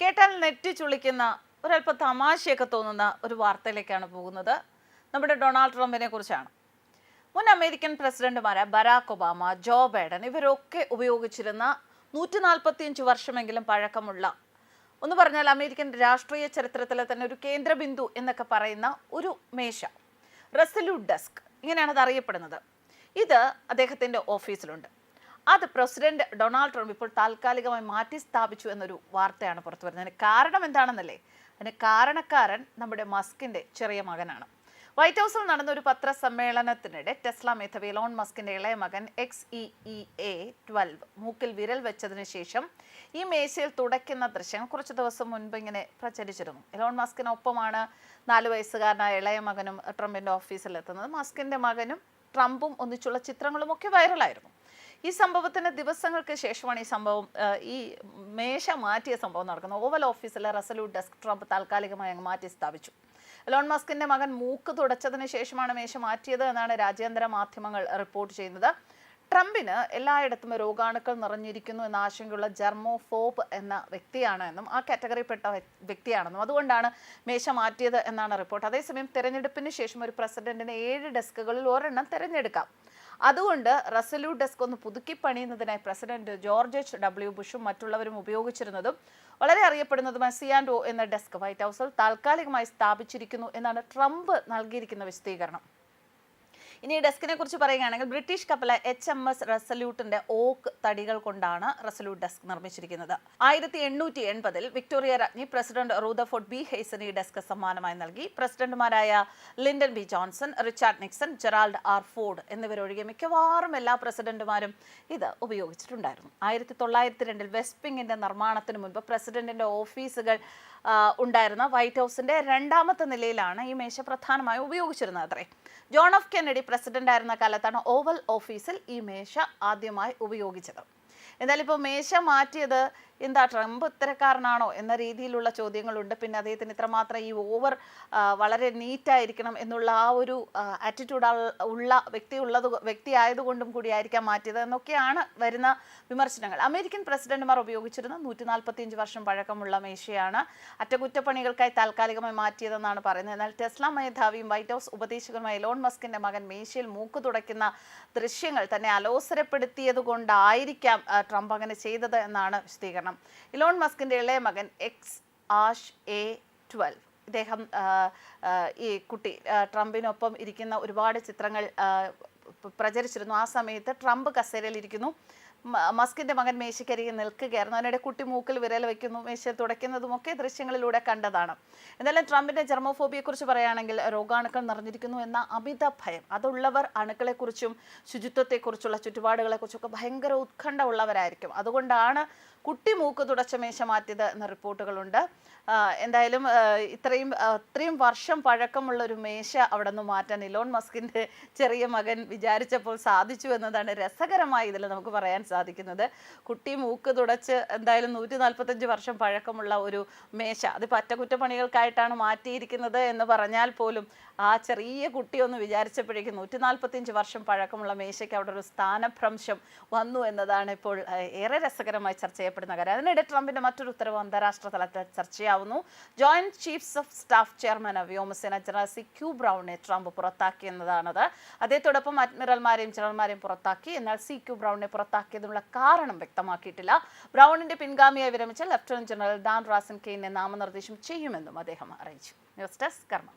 കേട്ടാൽ നെറ്റി ചുളിക്കുന്ന ഒരല്പം തമാശയൊക്കെ തോന്നുന്ന ഒരു വാർത്തയിലേക്കാണ് പോകുന്നത്. നമ്മുടെ ഡൊണാൾഡ് ട്രംപിനെ കുറിച്ചാണ്. മുൻ അമേരിക്കൻ പ്രസിഡന്റുമാരായ ബരാക് ഒബാമ ജോ ബൈഡൻ ഇവരൊക്കെ ഉപയോഗിച്ചിരുന്ന നൂറ്റി നാൽപ്പത്തിയഞ്ച് വർഷമെങ്കിലും പഴക്കമുള്ള ഒന്ന് പറഞ്ഞാൽ അമേരിക്കൻ രാഷ്ട്രീയ ചരിത്രത്തിലെ തന്നെ ഒരു കേന്ദ്രബിന്ദു എന്നൊക്കെ പറയുന്ന ഒരു മേശ റെസല്യൂട്ട് ഡെസ്ക് ഇങ്ങനെയാണ് അത് അറിയപ്പെടുന്നത് ഇത് അദ്ദേഹത്തിന്റെ ഓഫീസിലുണ്ട്. അത് പ്രസിഡന്റ് ഡൊണാൾഡ് ട്രംപ് ഇപ്പോൾ താൽക്കാലികമായി മാറ്റി സ്ഥാപിച്ചു എന്നൊരു വാർത്തയാണ് പുറത്തു വരുന്നത്. അതിന് കാരണം എന്താണെന്നല്ലേ? അതിന് കാരണക്കാരൻ നമ്മുടെ മസ്കിന്റെ ചെറിയ മകനാണ്. വൈറ്റ് ഹൗസിൽ നടന്ന ഒരു പത്രസമ്മേളനത്തിനിടെ ടെസ്ല മേധാവി എലോൺ മസ്കിന്റെ ഇളയ മകൻ X E E A twelve മൂക്കിൽ വിരൽ വെച്ചതിന് ശേഷം ഈ മേശയിൽ തുടയ്ക്കുന്ന ദൃശ്യം കുറച്ച് ദിവസം മുൻപ് ഇങ്ങനെ പ്രചരിച്ചിരുന്നു. എലോൺ മസ്കിനൊപ്പമാണ് നാല് വയസ്സുകാരനായ ഇളയ മകനും ട്രംപിന്റെ ഓഫീസിലെത്തുന്നത്. മസ്കിന്റെ മകനും ട്രംപും ഒന്നിച്ചുള്ള ചിത്രങ്ങളും ഒക്കെ വൈറലായിരുന്നു. ഈ സംഭവത്തിന് ദിവസങ്ങൾക്ക് ശേഷമാണ് ഈ സംഭവം ഈ മേശ മാറ്റിയ സംഭവം നടക്കുന്നത്. ഓവൽ ഓഫീസിലെ റെസല്യൂട്ട് ഡെസ്ക് ട്രംപ് താൽക്കാലികമായി അങ്ങ് മാറ്റി സ്ഥാപിച്ചു. എലോൺ മസ്കിന്റെ മകൻ മൂക്ക് തുടച്ചതിന് ശേഷമാണ് മേശ മാറ്റിയത് എന്നാണ് രാജ്യാന്തര മാധ്യമങ്ങൾ റിപ്പോർട്ട് ചെയ്യുന്നത്. ട്രംപിന് എല്ലായിടത്തും രോഗാണുക്കൾ നിറഞ്ഞിരിക്കുന്നു എന്ന ആശങ്കയുള്ള ജെർമോഫോബ് എന്ന വ്യക്തിയാണ് എന്നും ആ കാറ്റഗറിയിൽപ്പെട്ട വ്യക്തിയാണെന്നും അതുകൊണ്ടാണ് മേശ മാറ്റിയത് എന്നാണ് റിപ്പോർട്ട്. അതേസമയം തെരഞ്ഞെടുപ്പിന് ശേഷം ഒരു പ്രസിഡന്റിന് ഏഴ് ഡെസ്കുകളിൽ ഒരെണ്ണം തെരഞ്ഞെടുക്കാം. അതുകൊണ്ട് റസല്യൂട്ട് ഡെസ്ക് ഒന്ന് പുതുക്കി പണിയുന്നതിനായി പ്രസിഡന്റ് ജോർജ് എച്ച്. ഡബ്ല്യു. ബുഷും മറ്റുള്ളവരും ഉപയോഗിച്ചിരുന്നതും വളരെ അറിയപ്പെടുന്നതുമായ സിയാൻഡോ എന്ന ഡെസ്ക് വൈറ്റ് ഹൗസിൽ താൽക്കാലികമായി സ്ഥാപിച്ചിരിക്കുന്നു എന്നാണ് ട്രംപ് നൽകിയിരിക്കുന്ന വിശദീകരണം. ഇനി ഈ ഡെസ്കിനെ കുറിച്ച് പറയുകയാണെങ്കിൽ ബ്രിട്ടീഷ് കപ്പല എച്ച് എം എസ് റെസല്യൂട്ടിന്റെ ഓക്ക് തടികൾ കൊണ്ടാണ് റെസല്യൂട്ട് ഡെസ്ക് നിർമ്മിച്ചിരിക്കുന്നത്. ആയിരത്തി എണ്ണൂറ്റി എൺപതിൽ വിക്ടോറിയ രാജ്ഞി പ്രസിഡന്റ് റൂദഫോർഡ് ബി ഹെയ്സന് ഈ ഡെസ്ക് സമ്മാനമായി നൽകി. പ്രസിഡന്റുമാരായ Lyndon B Johnson Richard Nixon Gerald R Ford എന്നിവരൊഴികെ മിക്കവാറും എല്ലാ പ്രസിഡന്റുമാരും ഇത് ഉപയോഗിച്ചിട്ടുണ്ടായിരുന്നു. ആയിരത്തി തൊള്ളായിരത്തി രണ്ടിൽ വെസ്റ്റ് വിങ്ങിന്റെ നിർമ്മാണത്തിന് മുൻപ് പ്രസിഡന്റിന്റെ ഓഫീസുകൾ ഉണ്ടായിരുന്ന വൈറ്റ് ഹൗസിന്റെ രണ്ടാമത്തെ നിലയിലാണ് ഈ മേശ പ്രധാനമായും ഉപയോഗിച്ചിരുന്നത് അത്രേ. ജോൺ എഫ് കെന്നഡി പ്രസിഡന്റ് ആയിരുന്ന കാലത്താണ് ഓവൽ ഓഫീസിൽ ഈ മേശ ആദ്യമായി ഉപയോഗിച്ചത്. എന്നാൽ ഇപ്പോൾ മേശ മാറ്റിയത് എന്താ ട്രംപ് ഇത്തരക്കാരനാണോ എന്ന രീതിയിലുള്ള ചോദ്യങ്ങളുണ്ട്. പിന്നെ അദ്ദേഹത്തിന് ഇത്രമാത്രം ഈ ഓവർ വളരെ നീറ്റായിരിക്കണം എന്നുള്ള ആ ഒരു ആറ്റിറ്റ്യൂഡ് ഉള്ള വ്യക്തി ഉള്ളത് വ്യക്തി ആയതുകൊണ്ടും കൂടി ആയിരിക്കാം മാറ്റിയത് എന്നൊക്കെയാണ് വരുന്ന വിമർശനങ്ങൾ. അമേരിക്കൻ പ്രസിഡന്റുമാർ ഉപയോഗിച്ചിരുന്ന നൂറ്റി നാൽപ്പത്തിയഞ്ച് വർഷം പഴക്കമുള്ള മേശയാണ് അറ്റകുറ്റപ്പണികൾക്കായി താൽക്കാലികമായി മാറ്റിയതെന്നാണ് പറയുന്നത്. എന്നാൽ ടെസ്ല മേധാവിയും വൈറ്റ് ഹൗസ് ഉപദേശകനുമായ എലോൺ മസ്കിന്റെ മകൻ മേശയിൽ മൂക്ക് തുടയ്ക്കുന്ന ദൃശ്യങ്ങൾ തന്നെ അലോസരപ്പെടുത്തിയത് കൊണ്ടായിരിക്കാം ട്രംപ് അങ്ങനെ ചെയ്തത് എന്നാണ് വിശദീകരണം. ഇലോൺ മസ്കിന്റെ ഇളയ മകൻ എക്സ് ആഷ് എ ട്വൽവ് ഇദ്ദേഹം ഈ കുട്ടി ട്രംപിനൊപ്പം ഇരിക്കുന്ന ഒരുപാട് ചിത്രങ്ങൾ പ്രചരിച്ചിരുന്നു. ആ സമയത്ത് ട്രംപ് മ- മസ്കിന്റെ മകൻ മേശക്കരികെ നിൽക്കുകയായിരുന്നു. അതിനിടെ കുട്ടി മൂക്കിൽ വിരൽ വയ്ക്കുന്നു മേശ തുടയ്ക്കുന്നതുമൊക്കെ ദൃശ്യങ്ങളിലൂടെ കണ്ടതാണ്. എന്തായാലും ട്രംപിന്റെ ജെർമോഫോബിയെ കുറിച്ച് പറയുകയാണെങ്കിൽ രോഗാണുക്കൾ നിറഞ്ഞിരിക്കുന്നു എന്ന അമിത ഭയം അതുള്ളവർ അണുക്കളെക്കുറിച്ചും ശുചിത്വത്തെക്കുറിച്ചുള്ള ചുറ്റുപാടുകളെക്കുറിച്ചൊക്കെ ഭയങ്കര ഉത്കണ്ഠ ഉള്ളവരായിരിക്കും അതുകൊണ്ടാണ് കുട്ടി മൂക്ക് തുടച്ച മേശ മാറ്റിയത് എന്ന റിപ്പോർട്ടുകളുണ്ട്. എന്തായാലും ഇത്രയും ഇത്രയും വർഷം പഴക്കമുള്ള ഒരു മേശ അവിടെ നിന്ന് മാറ്റാൻ ഇലോൺ മസ്കിന്റെ ചെറിയ മകൻ വിചാരിച്ചപ്പോൾ സാധിച്ചു എന്നതാണ് രസകരമായി ഇതിൽ നമുക്ക് പറയാൻ സാധിക്കുന്നത്. കുട്ടി മൂക്ക് തുടച്ച് എന്തായാലും നൂറ്റി നാൽപ്പത്തഞ്ച് വർഷം പഴക്കമുള്ള ഒരു മേശ. അതിപ്പോൾ അറ്റകുറ്റപ്പണികൾക്കായിട്ടാണ് മാറ്റിയിരിക്കുന്നത് എന്ന് പറഞ്ഞാൽ പോലും ആ ചെറിയ കുട്ടിയൊന്ന് വിചാരിച്ചപ്പോഴേക്കും നൂറ്റി നാൽപ്പത്തിയഞ്ച് വർഷം പഴക്കമുള്ള മേശയ്ക്ക് അവിടെ ഒരു സ്ഥാനഭ്രംശം വന്നു എന്നതാണ് ഇപ്പോൾ ഏറെ രസകരമായി ചർച്ച ചെയ്യപ്പെടുന്ന കാര്യം. അതിനിടെ ട്രംപിന്റെ മറ്റൊരു ഉത്തരവ് അന്താരാഷ്ട്ര തലത്തിൽ ചർച്ചയാവുന്നു. Joint chiefs of staff chairman വ്യോമസേന ജനറൽ സി ക്യൂ ബ്രൗണിനെ ട്രംപ് പുറത്താക്കി എന്നതാണത് അദ്ദേഹത്തോടൊപ്പം അഡ്മിറൽമാരെയും ജനറൽമാരെയും പുറത്താക്കി. എന്നാൽ സി ക്യൂ ബ്രൗണിനെ പുറത്താക്കിയതിനുള്ള കാരണം വ്യക്തമാക്കിയിട്ടില്ല. ബ്രൗണിന്റെ പിൻഗാമിയായി വിരമിച്ച ലഫ്റ്റനന്റ് ജനറൽ ഡാൻ റാസൻ കെയിനെ നാമനിർദ്ദേശം ചെയ്യുമെന്നും അദ്ദേഹം അറിയിച്ചു. ന്യൂസ് ഡെസ്ക് കർമ്മ